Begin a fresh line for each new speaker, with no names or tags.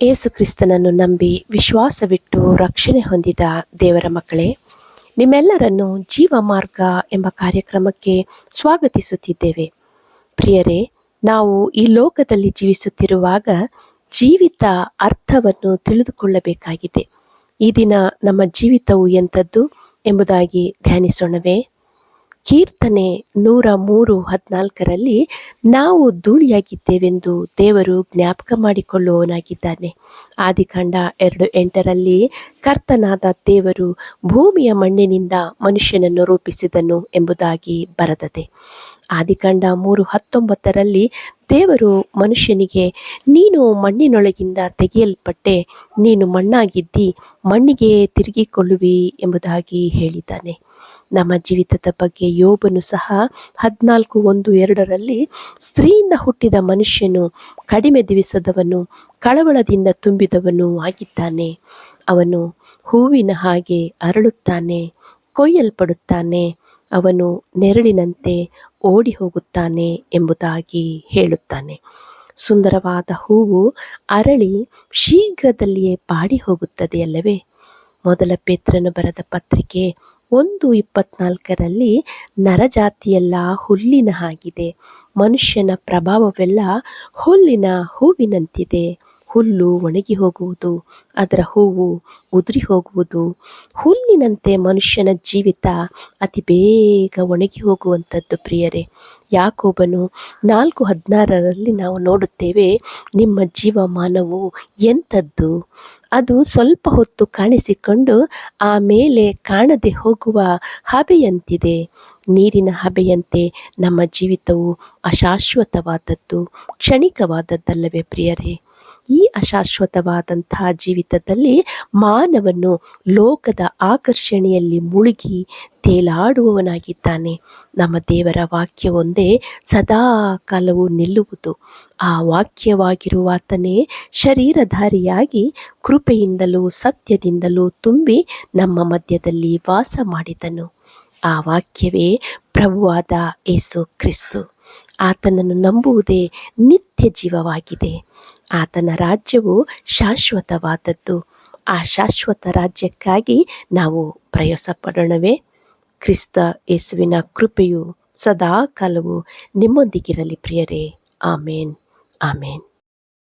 ಏಸು ಕ್ರಿಸ್ತನನ್ನು ನಂಬಿ ವಿಶ್ವಾಸವಿಟ್ಟು ರಕ್ಷಣೆ ಹೊಂದಿದ ದೇವರ ಮಕ್ಕಳೇ, ನಿಮ್ಮೆಲ್ಲರನ್ನು ಜೀವ ಮಾರ್ಗ ಎಂಬ ಕಾರ್ಯಕ್ರಮಕ್ಕೆ ಸ್ವಾಗತಿಸುತ್ತಿದ್ದೇವೆ. ಪ್ರಿಯರೇ, ನಾವು ಈ ಲೋಕದಲ್ಲಿ ಜೀವಿಸುತ್ತಿರುವಾಗ ಜೀವಿತ ಅರ್ಥವನ್ನು ತಿಳಿದುಕೊಳ್ಳಬೇಕಾಗಿದೆ. ಈ ದಿನ ನಮ್ಮ ಜೀವಿತವು ಎಂಥದ್ದು ಎಂಬುದಾಗಿ ಧ್ಯಾನಿಸೋಣವೇ. ಕೀರ್ತನೆ ನೂರ ಮೂರು ಹದಿನಾಲ್ಕರಲ್ಲಿ ನಾವು ಧೂಳಿಯಾಗಿದ್ದೇವೆಂದು ದೇವರು ಜ್ಞಾಪಕ ಮಾಡಿಕೊಳ್ಳುವವನಾಗಿದ್ದಾನೆ. ಆದಿಕಾಂಡ ಎರಡು ಎಂಟರಲ್ಲಿ ಕರ್ತನಾದ ದೇವರು ಭೂಮಿಯ ಮಣ್ಣಿನಿಂದ ಮನುಷ್ಯನನ್ನು ರೂಪಿಸಿದನು ಎಂಬುದಾಗಿ ಬರೆದದೆ. ಆದಿಕಾಂಡ ಮೂರು ಹತ್ತೊಂಬತ್ತರಲ್ಲಿ ದೇವರು ಮನುಷ್ಯನಿಗೆ, ನೀನು ಮಣ್ಣಿನೊಳಗಿಂದ ತೆಗೆಯಲ್ಪಟ್ಟೆ, ನೀನು ಮಣ್ಣಾಗಿದ್ದಿ, ಮಣ್ಣಿಗೆ ತಿರುಗಿಕೊಳ್ಳುವಿ ಎಂಬುದಾಗಿ ಹೇಳಿದ್ದಾನೆ. ನಮ್ಮ ಜೀವಿತದ ಬಗ್ಗೆ ಯೋಬನು ಸಹ ಹದಿನಾಲ್ಕು ಒಂದು ಎರಡರಲ್ಲಿ ಸ್ತ್ರೀಯಿಂದ ಹುಟ್ಟಿದ ಮನುಷ್ಯನು ಕಡಿಮೆ ದಿವಸದವನು, ಕಳವಳದಿಂದ ತುಂಬಿದವನು ಆಗಿದ್ದಾನೆ. ಅವನು ಹೂವಿನ ಹಾಗೆ ಅರಳುತ್ತಾನೆ, ಕೊಯ್ಯಲ್ಪಡುತ್ತಾನೆ, ಅವನು ನೆರಳಿನಂತೆ ಓಡಿ ಹೋಗುತ್ತಾನೆ ಎಂಬುದಾಗಿ ಹೇಳುತ್ತಾನೆ. ಸುಂದರವಾದ ಹೂವು ಅರಳಿ ಶೀಘ್ರದಲ್ಲಿಯೇ ಪಾಡಿ ಹೋಗುತ್ತದೆ ಅಲ್ಲವೇ? ಮೊದಲ ಪೇತ್ರನು ಬರೆದ ಪತ್ರಿಕೆ ಒಂದು ಇಪ್ಪತ್ನಾಲ್ಕರಲ್ಲಿ ನರಜಾತಿಯೆಲ್ಲ ಹುಲ್ಲಿನ ಹಾಗಿದೆ. ಮನುಷ್ಯನ ಪ್ರಭಾವವೆಲ್ಲ ಹುಲ್ಲಿನ ಹೂವಿನಂತಿದೆ. ಹುಲ್ಲು ಒಣಗಿ ಹೋಗುವುದು, ಅದರ ಹೂವು ಉದುರಿ ಹೋಗುವುದು, ಹುಲ್ಲಿನಂತೆ ಮನುಷ್ಯನ ಜೀವಿತ ಅತಿ ಬೇಗ ಒಣಗಿ ಹೋಗುವಂಥದ್ದು ಪ್ರಿಯರೇ. ಯಾಕೋಬನು ನಾಲ್ಕು ಹದಿನಾರರಲ್ಲಿ ನಾವು ನೋಡುತ್ತೇವೆ, ನಿಮ್ಮ ಜೀವಮಾನವು ಎಂಥದ್ದು? ಅದು ಸ್ವಲ್ಪ ಹೊತ್ತು ಕಾಣಿಸಿಕೊಂಡು ಆಮೇಲೆ ಕಾಣದೆ ಹೋಗುವ ಹಬೆಯಂತಿದೆ. ನೀರಿನ ಹಬೆಯಂತೆ ನಮ್ಮ ಜೀವಿತವು ಅಶಾಶ್ವತವಾದದ್ದು, ಕ್ಷಣಿಕವಾದದ್ದಲ್ಲವೇ ಪ್ರಿಯರೇ. ಈ ಅಶಾಶ್ವತವಾದಂತಹ ಜೀವಿತದಲ್ಲಿ ಮಾನವನು ಲೋಕದ ಆಕರ್ಷಣೆಯಲ್ಲಿ ಮುಳುಗಿ ತೇಲಾಡುವವನಾಗಿದ್ದಾನೆ. ನಮ್ಮ ದೇವರ ವಾಕ್ಯವೊಂದೇ ಸದಾ ಕಾಲವು ನಿಲ್ಲುವುದು. ಆ ವಾಕ್ಯವಾಗಿರುವಾತನೇ ಶರೀರಧಾರಿಯಾಗಿ ಕೃಪೆಯಿಂದಲೂ ಸತ್ಯದಿಂದಲೂ ತುಂಬಿ ನಮ್ಮ ಮಧ್ಯದಲ್ಲಿ ವಾಸ ಮಾಡಿದನು. ಆ ವಾಕ್ಯವೇ ಪ್ರಭುವಾದ ಏಸು ಕ್ರಿಸ್ತು. ಆತನನ್ನು ನಂಬುವುದೇ ನಿತ್ಯ ಜೀವವಾಗಿದೆ ಆತನ ರಾಜ್ಯವು ಶಾಶ್ವತವಾದದ್ದು. ಆ ಶಾಶ್ವತ ರಾಜ್ಯಕ್ಕಾಗಿ ನಾವು ಪ್ರಯಾಸ ಪಡೋಣವೇ ಕ್ರಿಸ್ತ ಯೇಸುವಿನ ಕೃಪೆಯು ಸದಾ ಕಾಲವು ನಿಮ್ಮೊಂದಿಗಿರಲಿ ಪ್ರಿಯರೇ. ಆಮೇನ್. ಆಮೇನ್.